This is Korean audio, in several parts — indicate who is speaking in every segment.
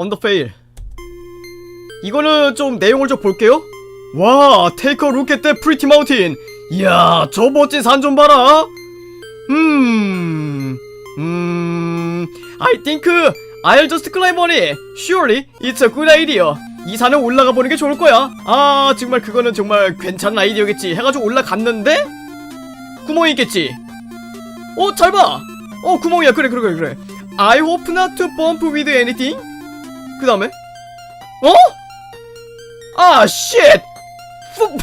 Speaker 1: 언더 페일. 이거는 좀 내용을 좀 볼게요. 와 테이크 that pretty mountain 이야 저 멋진 산 좀 봐라. 음... 음... I think I'll just climb on it. Surely it's a good idea. 이 산을 올라가 보는 게 좋을 거야. 아 정말 그거는 정말 괜찮은 아이디어겠지. 해가지고 올라갔는데? 구멍이 있겠지. 어 잘봐. 어 구멍이야. 그래 그래 그래 그래. I hope not to bump with anything 그 다음에? 어? 아 쉣! 푸-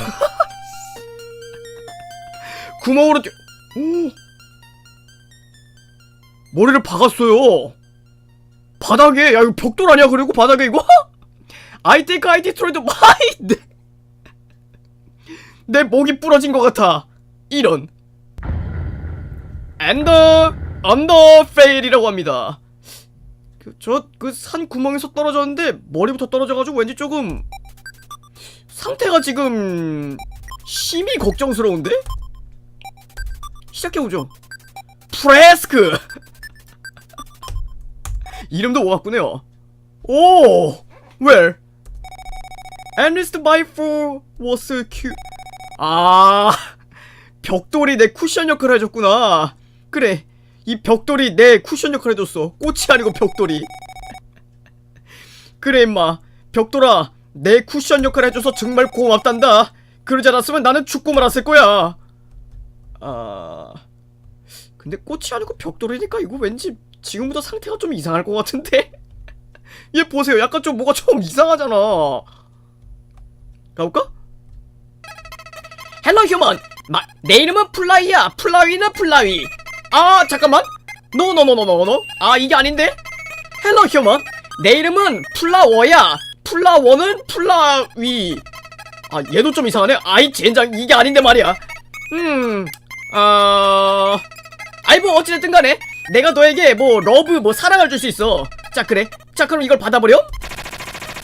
Speaker 1: 구멍으로 뛰... 오! 머리를 박았어요. 바닥에 야 이거 벽돌 아니야 그리고 바닥에 이거? Think I destroyed 내, 내 목이 부러진 것 같아. 이런. 엔더 언더 페일이라고 합니다 저 그 산 구멍에서 떨어졌는데 머리부터 떨어져가지고 왠지 조금 상태가 지금 심히 걱정스러운데? 시작해보죠. 프레스크! 이름도 오갔군요. 오! Where? Ernest by four was cute 아 벽돌이 내 쿠션 역할을 해줬구나. 그래 이 벽돌이 내 쿠션 역할을 해줬어. 꽃이 아니고 벽돌이. 그래 임마. 벽돌아 내 쿠션 역할을 해줘서 정말 고맙단다. 그러지 않았으면 나는 죽고 말았을 거야. 아... 근데 꽃이 아니고 벽돌이니까 이거 왠지 지금부터 상태가 좀 이상할 것 같은데? 얘 보세요. 약간 좀 뭐가 좀 이상하잖아. 가볼까? 헬로 휴먼 마, 내 이름은 플라이야. 플라위는 플라위 아 잠깐만. 노노노노노노 아 이게 아닌데? 헬로 휴먼 내 이름은 플라워야. 플라워는 플라위. 아 얘도 좀 이상하네. 아이 젠장. 이게 아닌데 말이야. 음아 아이 뭐 어찌됐든 간에 내가 너에게 뭐 러브 뭐 사랑을 줄 수 있어. 자 그래. 자 그럼 이걸 받아버려.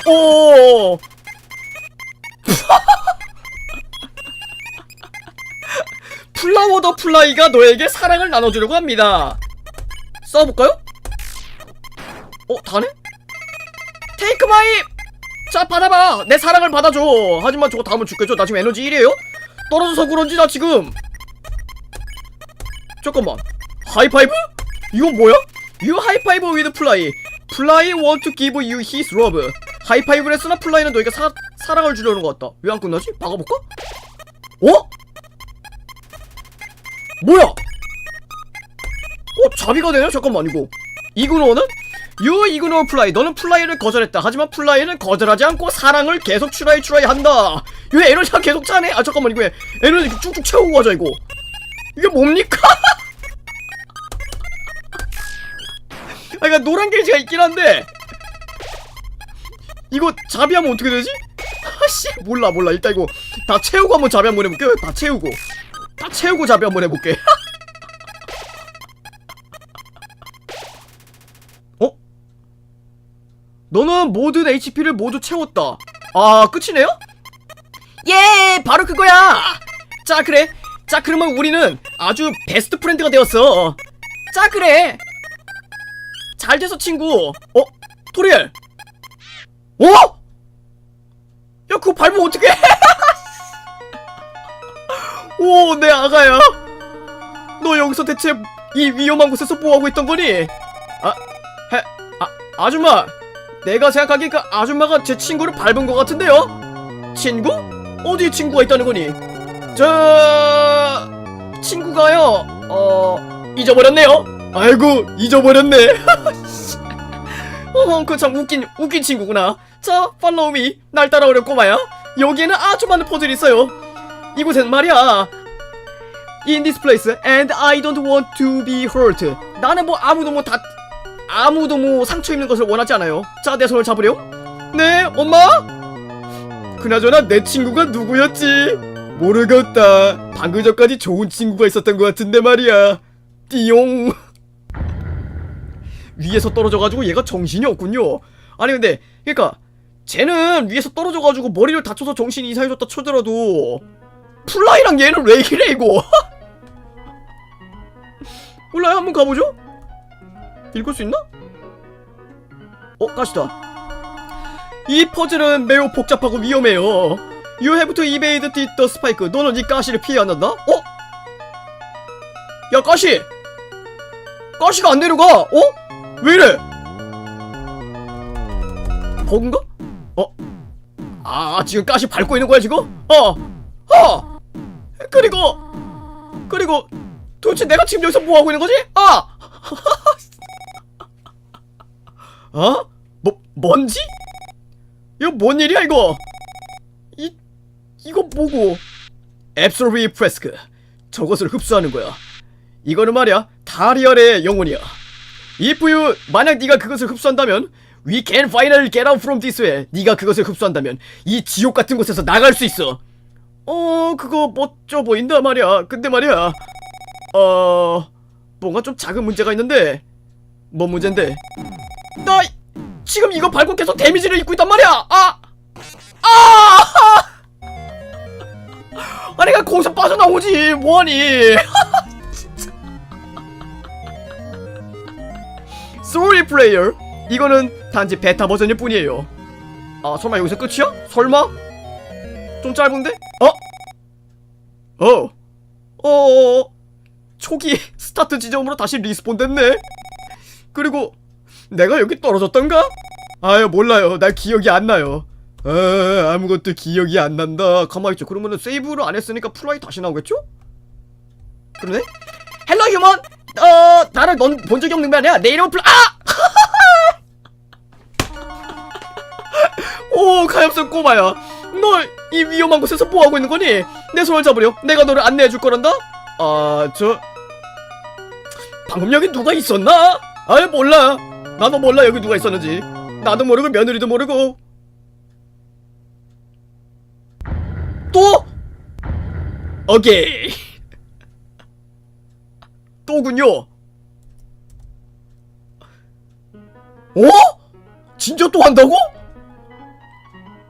Speaker 1: 오 플라워 더 플라이가 너에게 사랑을 나눠주려고 합니다. 써볼까요? 어, 다네? 테이크 마이! 자, 받아봐! 내 사랑을 받아줘! 하지만 저거 다음은 죽겠죠? 나 지금 에너지 1이에요? 떨어져서 그런지 나 지금! 잠깐만. 하이파이브? 이건 뭐야? You 하이파이브 with 플라이. 플라이 want to give you his love. 하이파이브를 했으나 플라이는 너에게 사, 사랑을 주려는 것 같다. 왜 안 끝나지? 박아볼까? 어? 뭐야? 어 자비가 되네? 잠깐만 이거 이그노는? 유 이그노 플라이 너는 플라이를 거절했다 하지만 플라이는 거절하지 않고 사랑을 계속 추라이 추라이 한다 왜 에너지가 계속 차네? 아 잠깐만 이거 왜 에너지 쭉쭉 채우고 가자 이거 이게 뭡니까? 아 그니까 노란 게이지가 있긴 한데 이거 자비하면 어떻게 되지? 아씨 몰라 몰라 일단 이거 다 채우고 한번 자비 한번 해볼게 다 채우고 다 채우고 자비 한번 해볼게. 어? 너는 모든 HP를 모두 채웠다. 아, 끝이네요? 예, 바로 그거야. 자, 그래. 자, 그러면 우리는 아주 베스트 프렌드가 되었어. 자, 그래. 잘 돼서 친구. 어? 토리엘. 어? 야, 그거 밟으면 어떡해? 오, 내 아가야. 너 여기서 대체 이 위험한 곳에서 뭐하고 있던 거니? 아, 해, 아, 아줌마. 내가 생각하기에 그 아줌마가 제 친구를 밟은 것 같은데요? 친구? 어디에 친구가 있다는 거니? 저, 친구가요, 어, 잊어버렸네요. 아이고, 잊어버렸네. 어, 그참 웃긴, 웃긴 친구구나. 자, 팔로우 미. 날 따라오려 꼬마야. 여기에는 아주 많은 퍼즐이 있어요. 이곳엔 말이야. In this place and I don't want to be hurt. 나는 뭐 아무도 뭐 다 아무도 뭐 상처 입는 것을 원하지 않아요. 자 내 손을 잡으렴 네 엄마? 그나저나 내 친구가 누구였지? 모르겠다. 방금 전까지 좋은 친구가 있었던 것 같은데 말이야. 띠용. 위에서 떨어져가지고 얘가 정신이 없군요. 아니 근데 그니까 쟤는 위에서 떨어져가지고 머리를 다쳐서 정신이 이상해졌다 쳐더라도 플라이랑 얘는 왜 이래 이거 몰라요 한번 가보죠 읽을 수 있나? 어 가시다 이 퍼즐은 매우 복잡하고 위험해요. You have to evade the, spike. 너는 이 가시를 피해야 한다. 어? 야 가시! 가시가 안 내려가. 어? 왜 이래? 버그인가? 어? 아 지금 가시 밟고 있는 거야 지금? 어! 어! 그리고 그리고 도대체 내가 지금 여기서 뭐 하고 있는 거지? 아! 어? 뭐 뭔지? 이거 뭔 일이야 이거? 이 이거 뭐고? 앱솔비 프레스크 저것을 흡수하는 거야. 이거는 말이야 다리얼의 영혼이야. 이프유 만약 네가 그것을 흡수한다면 We can finally get out from this way. 네가 그것을 흡수한다면 이 지옥 같은 곳에서 나갈 수 있어. 어 그거 멋져 보인다 말이야. 근데 말이야 어 뭔가 좀 작은 문제가 있는데 뭔 문제인데? 나 이- 지금 이거 밟고 계속 데미지를 입고 있단 말이야. 아! 아! 아니 가 거기서 빠져나오지 뭐하니? Sorry player. 이거는 단지 베타 버전일 뿐이에요. 아 설마 여기서 끝이야? 설마? 좀 짧은데? 어? 어? 어? 초기 스타트 지점으로 다시 리스폰 됐네? 그리고 내가 여기 떨어졌던가? 아유 몰라요 날 기억이 안 나요 아 아무것도 기억이 안 난다 가만있죠 그러면은 세이브를 안 했으니까 플라이 다시 나오겠죠? 그러네? 헬로 휴먼 어 나를 넌 본 적이 없는 거 아니야 내 이름은 플라 아! 오 가엾은 꼬마야 너이 위험한 곳에서 뭐하고 있는 거니? 내 손을 잡으려 내가 너를 안내해 줄 거란다? 아 저 방금 여기 누가 있었나? 아예 몰라 나도 몰라 여기 누가 있었는지 나도 모르고 며느리도 모르고 또? 오케이 또군요 어? 진짜 또 한다고?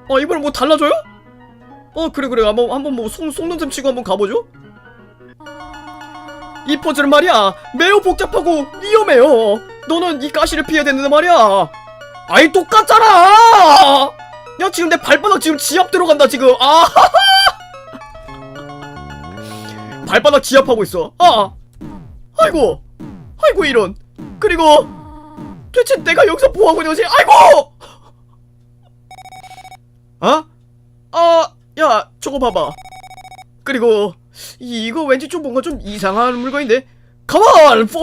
Speaker 1: 아 이번엔 뭐 달라져요? 어 그래 그래 한번 한번 뭐 속, 셈 치고 한번 가보죠 이 퍼즐은 말이야. 매우 복잡하고 위험해요. 너는 이 가시를 피해야 되는데 말이야. 아이 똑같잖아! 야 지금 내 발바닥 지금 지압 들어간다 지금. 아 발바닥 지압하고 있어. 아 아이고 아이고 이런. 그리고 대체 내가 여기서 뭐하고 있는 거지? 아이고! 어? 아, 야, 저거 봐봐. 그리고 이거 왠지 좀 뭔가 좀 이상한 물건인데.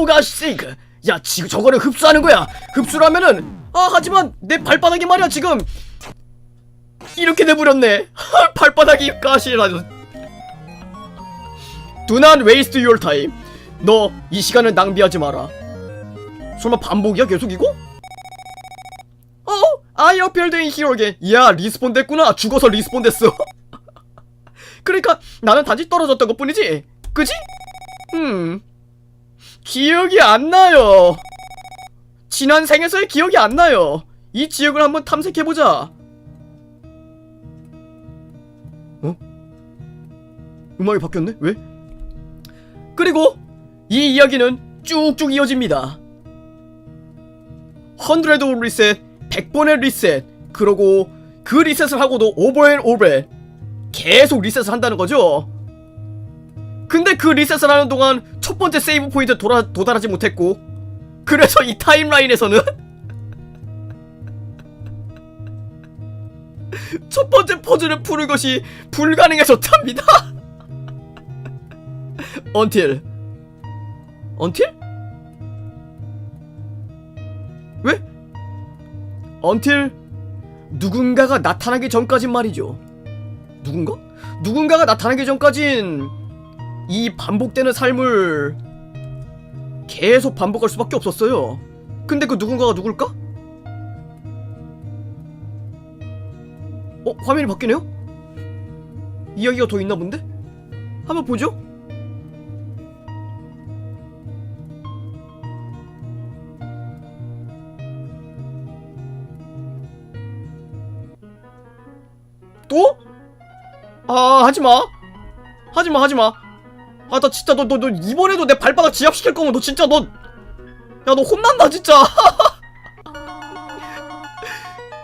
Speaker 1: God's sake. 야, 지금 저거를 흡수하는 거야. 흡수라면은 아, 하지만 내 발바닥이 말이야 지금 이렇게 돼버렸네. 발바닥이 가시라죠. Do not waste your time. 너 이 시간을 낭비하지 마라. 설마 반복이야 계속 이거? 어? In here again. 야, 리스폰 됐구나. 죽어서 리스폰 됐어. 그러니까 나는 단지 떨어졌던 것 뿐이지. 그지? 음. 기억이 안 나요. 지난 생에서의 기억이 안 나요. 이 지역을 한번 탐색해보자. 어? 음악이 바뀌었네? 왜? 그리고 이 이야기는 쭉쭉 이어집니다. 100 리셋, 100번의 리셋, 그러고 그 리셋을 하고도 오버 앤 오버 계속 리셋을 한다는 거죠. 근데 그 리셋을 하는 동안 첫 번째 세이브 포인트 돌아, 도달하지 못했고 그래서 이 타임라인에서는 첫 번째 퍼즐을 푸는 것이 불가능해졌답니다. until until? 왜? until 누군가가 나타나기 전까진 말이죠. 누군가? 누군가가 나타나기 전까진 이 반복되는 삶을 계속 반복할 수밖에 없었어요. 근데 그 누군가가 누굴까? 어? 화면이 바뀌네요? 이야기가 더 있나 본데? 한번 보죠? 또? 아 하지마. 하지마 하지마. 아 나 진짜 너 너 너 이번에도 내 발바닥 지압시킬 거면 너 진짜 너 야 너 혼난다 진짜.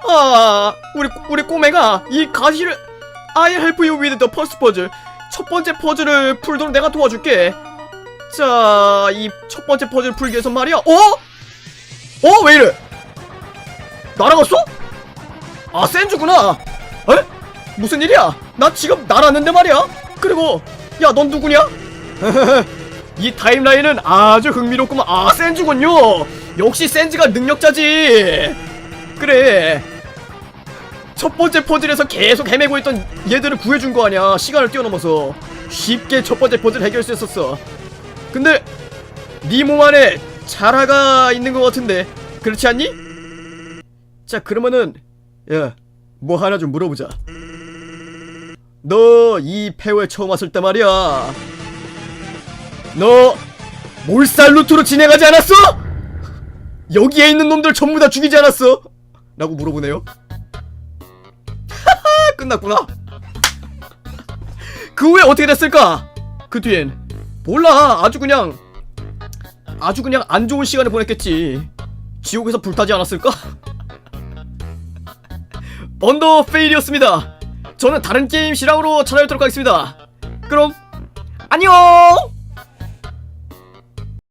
Speaker 1: 아 우리 우리 꼬매가 이 가시를 I help you with the first puzzle. 첫 번째 퍼즐을 풀도록 내가 도와줄게. 자 이 첫 번째 퍼즐 풀기 위해서 말이야. 어? 어? 왜 이래? 날아갔어? 아 센주구나. 에? 무슨 일이야 나 지금 날았는데 말이야? 그리고 야 넌 누구냐? 이 타임라인은 아주 흥미롭구만. 아 센주군요! 역시 센즈가 능력자지! 그래. 첫 번째 퍼즐에서 계속 헤매고 있던 얘들을 구해준 거 아니야 시간을 뛰어넘어서. 쉽게 첫 번째 퍼즐 해결할 수 있었어. 근데 네 몸 안에 자라가 있는 것 같은데. 그렇지 않니? 자 그러면은 야 뭐 하나 좀 물어보자 너 이 폐허에 처음 왔을 때 말이야 너 몰살 루트로 진행하지 않았어? 여기에 있는 놈들 전부 다 죽이지 않았어? 라고 물어보네요 하하 끝났구나 그 후에 어떻게 됐을까? 그 뒤엔 몰라 아주 그냥 아주 그냥 안 좋은 시간을 보냈겠지 지옥에서 불타지 않았을까? 언더 페일이었습니다 저는 다른 게임 실황으로 찾아뵙도록 하겠습니다. 그럼 안녕